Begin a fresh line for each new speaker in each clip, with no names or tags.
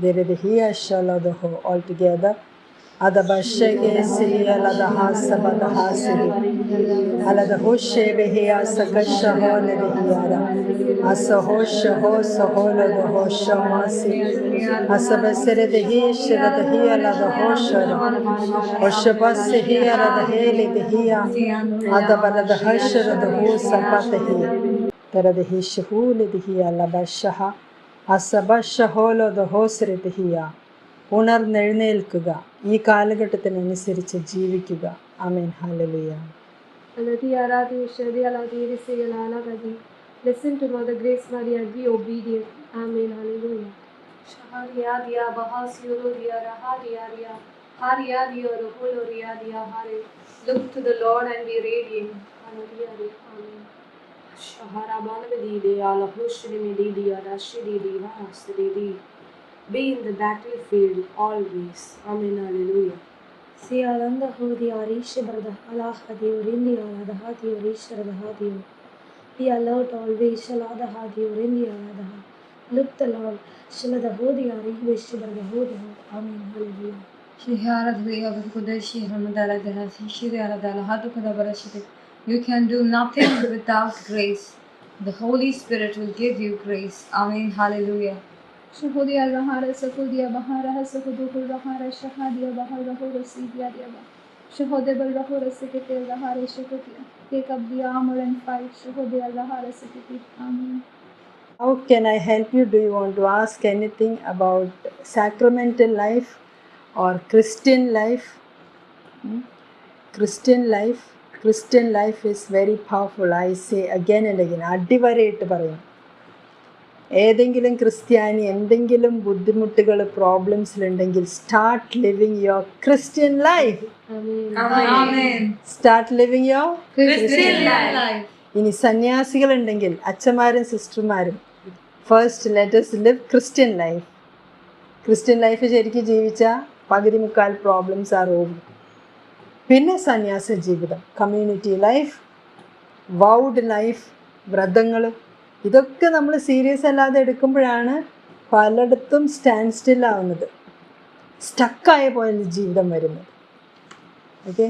Dere de hiya shala de ho all together. Deredehia Shaladaho altogether. Adabashege Silia Ladaha Sabadaha Sili. Aladahoshe Behia Sakashaho Ledehiada. Asahosha Ho Sahola the Hoshamasi. Asabasere the Hishira the Hiala the Hoshara. Oshabasi Ada the Heli the Hia. Adabala
the Hashara the Hosa
Patahi. Tara de hi shaho le de the Hishahu Ledehiala Bashaha. Labashaha. അസബഷഹോലോദഹോസ്രതിഹിയ ഉണർന്നെഴുന്നേൽക്കുക ഈ കാലഘട്ടത്തിനനുസരിച്ച് ജീവിക്കുക അമീൻ ഹലലിയ
Alati Arati Shadi Alati Risi Alala Gadi. Listen to Mother Grace Maria, be obedient. Amen. Hallelujah.
Shaharia dia bahasiolo dia raharia dia haria dia roholo ria dia hare. Look to the Lord and be radiant. Hallelujah. Amen. Shaharaban Vedide, Alahushri Medidi, Arashididi, Hasridi. Be in the battlefield always. Amen. Alleluia.
Se alanda hodi arish brada alaha diyor indi alada ha diyor ish rada diyor. Be alert always shalada ha diyor indi alada ha. Look the Lord shalada hodi arish wish brada hodi. Amen. Alleluia. Shihara dhiya bhagudai shihara madala dhala shihara dhala hadu kada barashite.
You can do nothing without grace. The Holy Spirit will give you grace. Amen. Hallelujah.
Shahudia Rahara Sakudia Bahara Sakudu Rahara Shahadia Bahara Horasidia Deva. Shahodebal Rahora Sikite Rahara Shakutia. Take up the armor and fight. Shahudia Rahara Sikiti. Amen.
How can I help you? Do you want to ask anything about sacramental life or Christian life? Hmm? Christian life. Christian life is very powerful I say again and again അടിവരയിട്ട് പറയും. ഏതെങ്കിലും ക്രിസ്ത്യാനി എന്തെങ്കിലും ബുദ്ധിമുട്ടുകൾ പ്രോബ്ലംസിലുണ്ടെങ്കിൽ start living your Christian life. Start living your
Christian life.
ഇനി സന്യാസികളുണ്ടെങ്കിൽ അച്ഛന്മാരും സിസ്റ്റർമാരും first let's live Christian life Christian life ശരിക്കും ജീവിച്ചാൽ പകുതി മുക്കാൽ പ്രോബ്ലംസ് ആർ ഓവർ പിന്നെ സന്യാസ ജീവിതം കമ്മ്യൂണിറ്റി ലൈഫ് വൗഡ് ലൈഫ് വ്രതങ്ങൾ. ഇതൊക്കെ നമ്മൾ സീരിയസ് അല്ലാതെ എടുക്കുമ്പോഴാണ് പലയിടത്തും സ്റ്റാൻഡ് സ്റ്റിൽ ആവുന്നത്. സ്റ്റക്കായ പോലെ ജീവിതം വരുന്നത്. ഓക്കെ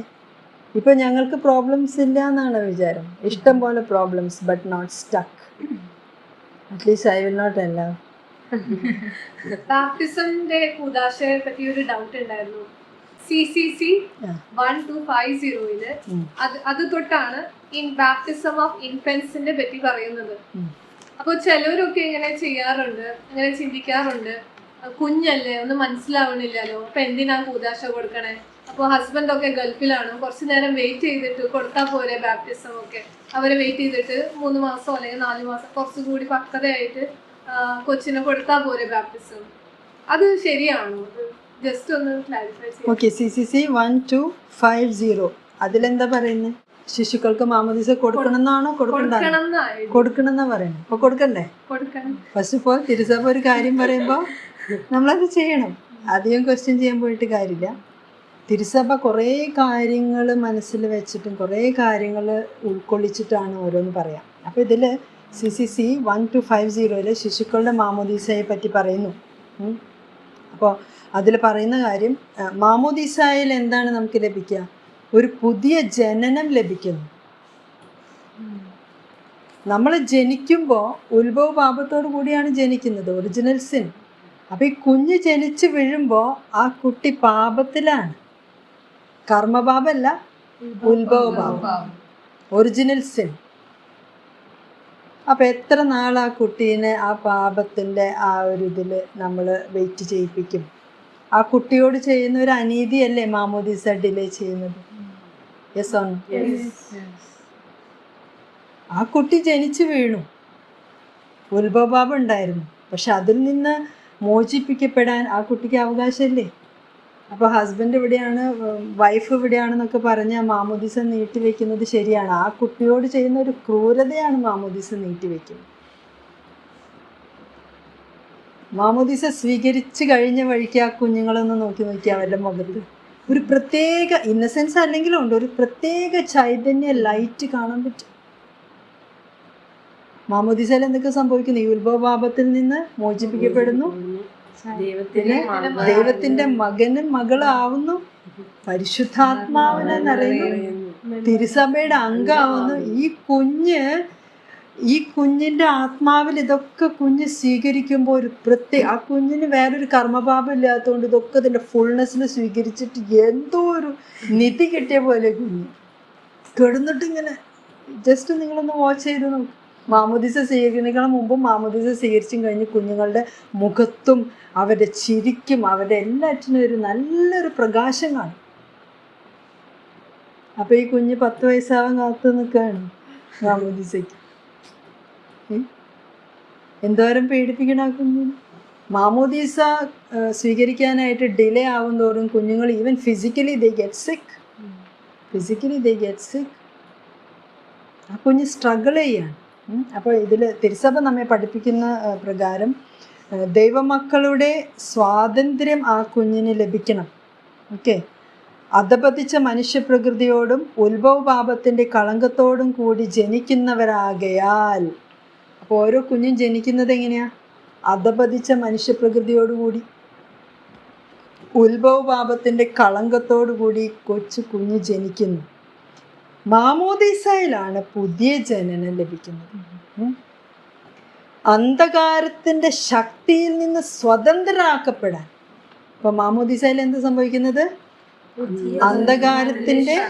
ഇപ്പോൾ ഞങ്ങൾക്ക് പ്രോബ്ലംസ് ഇല്ല എന്നാണ് വിചാരം. ഇഷ്ടം പോലെ problems but not stuck at least I will not
പറ്റി ഒരു ഡൗട്ട് ഉണ്ടായിരുന്നു. C C C. One two five
സീറോയിൽ
അത് അത് തൊട്ടാണ് ഇൻ ബാപ്റ്റിസം ഓഫ് ഇൻഫൻസിന്റെ പറ്റി പറയുന്നത്.
അപ്പൊ
അപ്പോൾ ചിലവരൊക്കെ ഇങ്ങനെ ചെയ്യാറുണ്ട് അങ്ങനെ ചിന്തിക്കാറുണ്ട്. കുഞ്ഞല്ലേ ഒന്നും മനസ്സിലാവണില്ലല്ലോ. അപ്പൊ എന്തിനാ കൂതാശ കൊടുക്കണേ? അപ്പോൾ ഹസ്ബൻഡ് ഒക്കെ ഗൾഫിലാണ്. കുറച്ച് നേരം വെയിറ്റ് ചെയ്തിട്ട് കൊടുത്താൽ പോരെ ബാപ്റ്റിസം ഒക്കെ. അവരെ വെയിറ്റ് ചെയ്തിട്ട് മൂന്ന് മാസം അല്ലെങ്കിൽ നാല് മാസം കുറച്ചുകൂടി പക്വതയായിട്ട് കൊച്ചിനെ കൊടുത്താൽ പോരെ ബാപ്റ്റിസം അത് ശരിയാണോ? ജസ്റ്റ് ഒന്ന് clarify
okay C C C one two five zero അതിലെന്താ പറയുന്നത് ശിശുക്കൾക്ക് മാമോദിസ കൊടുക്കണം എന്നാണോ കൊടുക്കണ്ട
കൊടുക്കണം
എന്നാ പറയുന്നത് അപ്പൊ കൊടുക്കണ്ടേ?
കൊടുക്കണം.
ഫസ്റ്റ് ഓഫ് ഓൾ തിരുസഭ ഒരു കാര്യം പറയുമ്പോൾ നമ്മളത് ചെയ്യണം. അധികം ക്വസ്റ്റ്യൻ ചെയ്യാൻ പോയിട്ട് കാര്യമില്ല. തിരുസഭ കുറേ കാര്യങ്ങൾ മനസ്സിൽ വെച്ചിട്ടും കുറേ കാര്യങ്ങൾ ഉൾക്കൊള്ളിച്ചിട്ടാണ് ഓരോന്ന് പറയാം. അപ്പോൾ ഇതിൽ C C C one two five സീറോയിൽ ശിശുക്കളുടെ മാമോദീസയെ പറ്റി പറയുന്നു. അപ്പോൾ അതിൽ പറയുന്ന കാര്യം മാമോദിസായിൽ എന്താണ് നമുക്ക് ലഭിക്കുക? ഒരു പുതിയ ജനനം ലഭിക്കുന്നു. നമ്മൾ ജനിക്കുമ്പോൾ ഉത്ഭവ പാപത്തോടു കൂടിയാണ് ജനിക്കുന്നത് ഒറിജിനൽ സിൻ അപ്പോൾ ഈ കുഞ്ഞ് ജനിച്ച് വീഴുമ്പോൾ ആ കുട്ടി പാപത്തിലാണ്. കർമ്മപാപമല്ല ഉത്ഭവ പാപം. ഒറിജിനൽ സിൻ അപ്പം എത്ര നാൾ ആ കുട്ടീനെ ആ പാപത്തിന്റെ ആ ഒരു ഇതിൽ നമ്മൾ വെയിറ്റ് ചെയ്യിപ്പിക്കും? ആ കുട്ടിയോട് ചെയ്യുന്ന ഒരു അനീതിയല്ലേ മാമോദീസ ഡിലേ ചെയ്യുന്നത് യെസ് ഓൺ ആ കുട്ടി ജനിച്ചു വീണു. ഉത്ഭവഭാവം ഉണ്ടായിരുന്നു. പക്ഷെ അതിൽ നിന്ന് മോചിപ്പിക്കപ്പെടാൻ ആ കുട്ടിക്ക് അവകാശമില്ലേ? അപ്പോൾ ഹസ്ബൻഡ് ഇവിടെയാണ് വൈഫ് ഇവിടെയാണെന്നൊക്കെ പറഞ്ഞ മാമോദീസ നീട്ടിവെക്കുന്നത് ശരിയാണ്. ആ കുട്ടിയോട് ചെയ്യുന്ന ഒരു ക്രൂരതയാണ് മാമോദീസ നീട്ടി വെക്കുന്നത് മാമോദിസ സ്വീകരിച്ചു കഴിഞ്ഞ വഴിക്ക് ആ കുഞ്ഞുങ്ങളൊന്ന് നോക്കി നോക്കി അവരുടെ മുഖത്ത്. ഒരു പ്രത്യേക ഇന്നസെൻസ് അല്ലെങ്കിലും ഉണ്ട് ഒരു പ്രത്യേക ചൈതന്യ ലൈറ്റ് കാണാൻ പറ്റും. മാമോദിസയിൽ എന്തൊക്കെ സംഭവിക്കുന്നു? ഈ ഉത്ഭവപാപത്തിൽ നിന്ന് മോചിപ്പിക്കപ്പെടുന്നു. ദൈവത്തിന്റെ മകനും മകളാവുന്നു. ആവുന്നു പരിശുദ്ധാത്മാവിനെ നിറയുന്നു തിരുസഭയുടെ അംഗമാവുന്നു ഈ കുഞ്ഞ് ഈ കുഞ്ഞിന്റെ ആത്മാവിൽ ഇതൊക്കെ കുഞ്ഞ് സ്വീകരിക്കുമ്പോൾ ഒരു പ്രത്യേക ആ കുഞ്ഞിന് വേറൊരു കർമ്മഭാവം ഇല്ലാത്തതുകൊണ്ട് ഇതൊക്കെ ഇതിന്റെ ഫുൾനെസ്സിൽ സ്വീകരിച്ചിട്ട് എന്തോ ഒരു നിധി കിട്ടിയ പോലെ കുഞ്ഞ്. കിടന്നിട്ട് ഇങ്ങനെ ജസ്റ്റ് നിങ്ങളൊന്ന് വാച്ച് ചെയ്ത് നോക്ക്. മാമോദിസ സ്വീകരിക്കുന്നതിനേക്കാളും മുമ്പ് മാമോദിസ സ്വീകരിച്ചും കഴിഞ്ഞ് കുഞ്ഞുങ്ങളുടെ മുഖത്തും അവരുടെ ചിരിക്കും അവരുടെ എല്ലാറ്റിനും ഒരു നല്ലൊരു പ്രകാശം കാണും. അപ്പൊ ഈ കുഞ്ഞ് പത്ത് വയസ്സാവാൻ കാത്തു നിൽക്കുകയാണ് മാമോദിസയ്ക്ക്. എന്തോരം പേടിപ്പിക്കണാക്കുന്നു മാമോദീസ സ്വീകരിക്കാനായിട്ട് ഡിലേ ആവും തോറും കുഞ്ഞുങ്ങൾ even physically they get sick physically they get sick ആ കുഞ്ഞ് സ്ട്രഗിൾ ചെയ്യാണ്. അപ്പോൾ ഇതിൽ തിരുസഭ നമ്മെ പഠിപ്പിക്കുന്ന പ്രകാരം ദൈവമക്കളുടെ സ്വാതന്ത്ര്യം ആ കുഞ്ഞിന് ലഭിക്കണം. ഓക്കെ? അധപതിച്ച മനുഷ്യപ്രകൃതിയോടും ഉത്ഭവപാപത്തിന്റെ കളങ്കത്തോടും കൂടി ജനിക്കുന്നവരാകയാൽ അപ്പോൾ ഓരോ കുഞ്ഞും ജനിക്കുന്നത് എങ്ങനെയാ? അധപതിച്ച മനുഷ്യപ്രകൃതിയോടുകൂടി. ഉത്ഭവപാപത്തിന്റെ കളങ്കത്തോടു കൂടി കൊച്ചു കുഞ്ഞ് ജനിക്കുന്നു. മാമോദീസയിലാണ് പുതിയ ജനനം ലഭിക്കുന്നത്. അന്ധകാരത്തിന്റെ അന്ധകാരത്തിന്റെ ശക്തിയിൽ നിന്ന് സ്വതന്ത്രരാക്കപ്പെടാൻ. ഇപ്പൊ മാമോദീസയിൽ എന്ത് സംഭവിക്കുന്നത്? അന്ധകാരത്തിന്റെ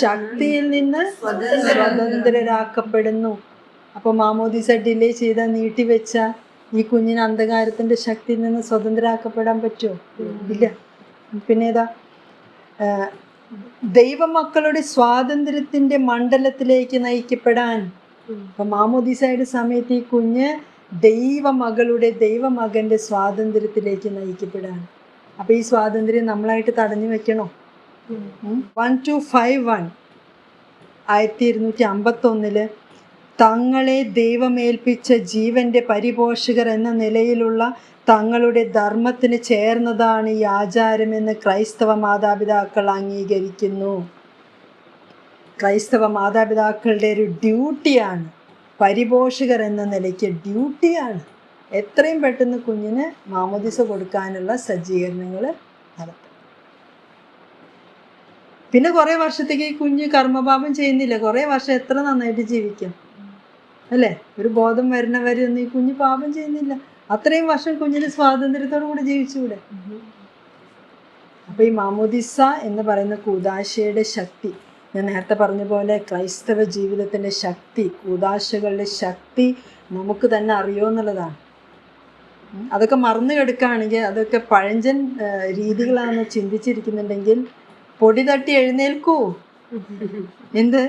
ശക്തിയിൽ നിന്ന് സ്വതന്ത്രരാക്കപ്പെടുന്നു. അപ്പൊ മാമോദിസ ഡിലേ ചെയ്ത നീട്ടിവെച്ച ഈ കുഞ്ഞിന് അന്ധകാരത്തിന്റെ ശക്തിയിൽ നിന്ന് സ്വതന്ത്രരാക്കപ്പെടാൻ പറ്റുമോ? ഇല്ല. പിന്നെ ഏതാ? ദൈവമക്കളുടെ സ്വാതന്ത്ര്യത്തിന്റെ മണ്ഡലത്തിലേക്ക് നയിക്കപ്പെടാൻ. അപ്പൊ മാമോദിസയുടെ സമയത്ത് ഈ കുഞ്ഞ് ദൈവമകളുടെ ദൈവമകന്റെ സ്വാതന്ത്ര്യത്തിലേക്ക് നയിക്കപ്പെടാൻ. അപ്പൊ ഈ സ്വാതന്ത്ര്യം നമ്മളായിട്ട് തടഞ്ഞു വെക്കണോ? വൺ ടു ഫൈവ് വൺ ആയിരത്തി ഇരുന്നൂറ്റി അമ്പത്തൊന്നിൽ തങ്ങളെ ദൈവമേൽപ്പിച്ച ജീവന്റെ പരിപോഷകർ എന്ന നിലയിലുള്ള തങ്ങളുടെ ധർമ്മത്തിന് ചേർന്നതാണ് ഈ ആചാരമെന്ന് ക്രൈസ്തവ മാതാപിതാക്കൾ അംഗീകരിക്കുന്നു. ക്രൈസ്തവ മാതാപിതാക്കളുടെ ഒരു ഡ്യൂട്ടിയാണ്. പരിപോഷകർ എന്ന നിലയ്ക്ക് ഡ്യൂട്ടിയാണ്. എത്രയും പെട്ടെന്ന് കുഞ്ഞിന് മാമോദിസ കൊടുക്കാനുള്ള സജ്ജീകരണങ്ങൾ നടത്തും. പിന്നെ കുറേ വർഷത്തേക്ക് ഈ കുഞ്ഞ് കർമ്മപാപം ചെയ്യുന്നില്ല. കുറേ വർഷം എത്ര നന്നായിട്ട് ജീവിക്കാം? അല്ലേ? ഒരു ബോധം വരുന്നവരെ ഒന്നും ഈ കുഞ്ഞ് പാപം ചെയ്യുന്നില്ല. അത്രയും വർഷം കുഞ്ഞിന് സ്വാതന്ത്ര്യത്തോടു കൂടി ജീവിച്ചുകൂടെ? അപ്പൊ ഈ മാമോദിസ എന്ന് പറയുന്ന കൂതാശയുടെ ശക്തി ഞാൻ നേരത്തെ പറഞ്ഞ പോലെ ക്രൈസ്തവ ജീവിതത്തിന്റെ ശക്തി കൂതാശകളുടെ ശക്തി നമുക്ക് തന്നെ അറിയുമെന്നുള്ളതാണ് അതൊക്കെ മറന്നു കിടക്കുകയാണെങ്കിൽ അതൊക്കെ പഴഞ്ചൻ രീതികളാണെന്ന് ചിന്തിച്ചിരിക്കുന്നുണ്ടെങ്കിൽ പൊടി തട്ടി എഴുന്നേൽക്കൂ. എന്ത്?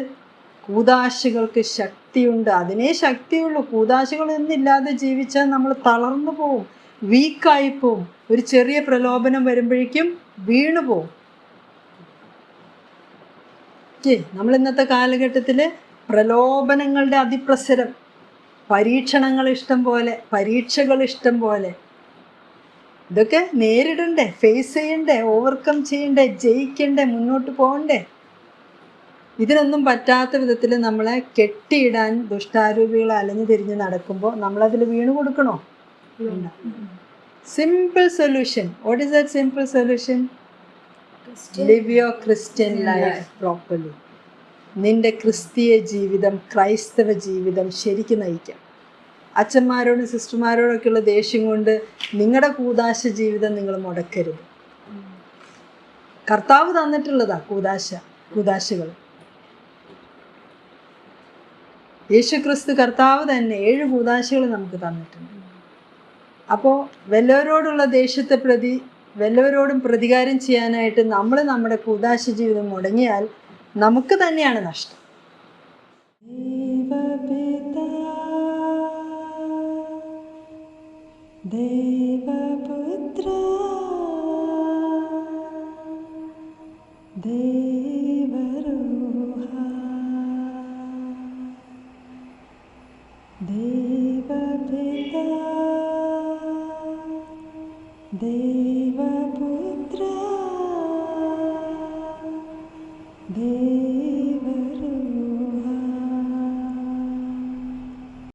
കൂതാശകൾക്ക് ശക്തിയുണ്ട്. അതിനേ ശക്തിയുള്ളൂ. കൂതാശികൾ എന്നില്ലാതെ ജീവിച്ചാൽ നമ്മൾ തളർന്നു പോവും. വീക്കായി പോവും. ഒരു ചെറിയ പ്രലോഭനം വരുമ്പോഴേക്കും വീണു പോവും. നമ്മൾ ഇന്നത്തെ കാലഘട്ടത്തിൽ പ്രലോഭനങ്ങളുടെ അതിപ്രസരം പരീക്ഷണങ്ങൾ ഇഷ്ടം പോലെ പരീക്ഷകൾ ഇഷ്ടം പോലെ. ഇതൊക്കെ നേരിടണ്ടേ ഫേസ് ചെയ്യണ്ടേ ഓവർകം ചെയ്യണ്ടേ ജയിക്കണ്ടേ മുന്നോട്ട് പോകണ്ടേ. ഇതിനൊന്നും പറ്റാത്ത വിധത്തിൽ നമ്മളെ കെട്ടിയിടാൻ ദുഷ്ടാരൂപികൾ അലഞ്ഞു തിരിഞ്ഞ് നടക്കുമ്പോൾ നമ്മളതിൽ വീണു കൊടുക്കണോ? Simple solution what is that simple solution live your Christian life properly നിന്റെ ക്രിസ്തീയ ജീവിതം ക്രൈസ്തവ ജീവിതം ശരിക്കും നയിക്കാം. അച്ഛന്മാരോടും സിസ്റ്റർമാരോടൊക്കെയുള്ള ദേഷ്യം കൊണ്ട് നിങ്ങളുടെ കൂതാശ ജീവിതം നിങ്ങൾ മുടക്കരുത്. കർത്താവ് തന്നിട്ടുള്ളതാ കൂതാശ കൂതാശകൾ യേശു ക്രിസ്തു കർത്താവ് തന്നെ ഏഴ് കൂതാശകൾ നമുക്ക് തന്നിട്ടുണ്ട്. അപ്പോൾ വല്ലവരോടുള്ള ദേഷ്യത്തെ പ്രതി വല്ലവരോടും പ്രതികാരം ചെയ്യാനായിട്ട് നമ്മൾ നമ്മുടെ കൂതാശ ജീവിതം മുടങ്ങിയാൽ നമുക്ക് തന്നെയാണ് നഷ്ടം. ദേവപുത്ര ദേവരൂഹ देवपिता देव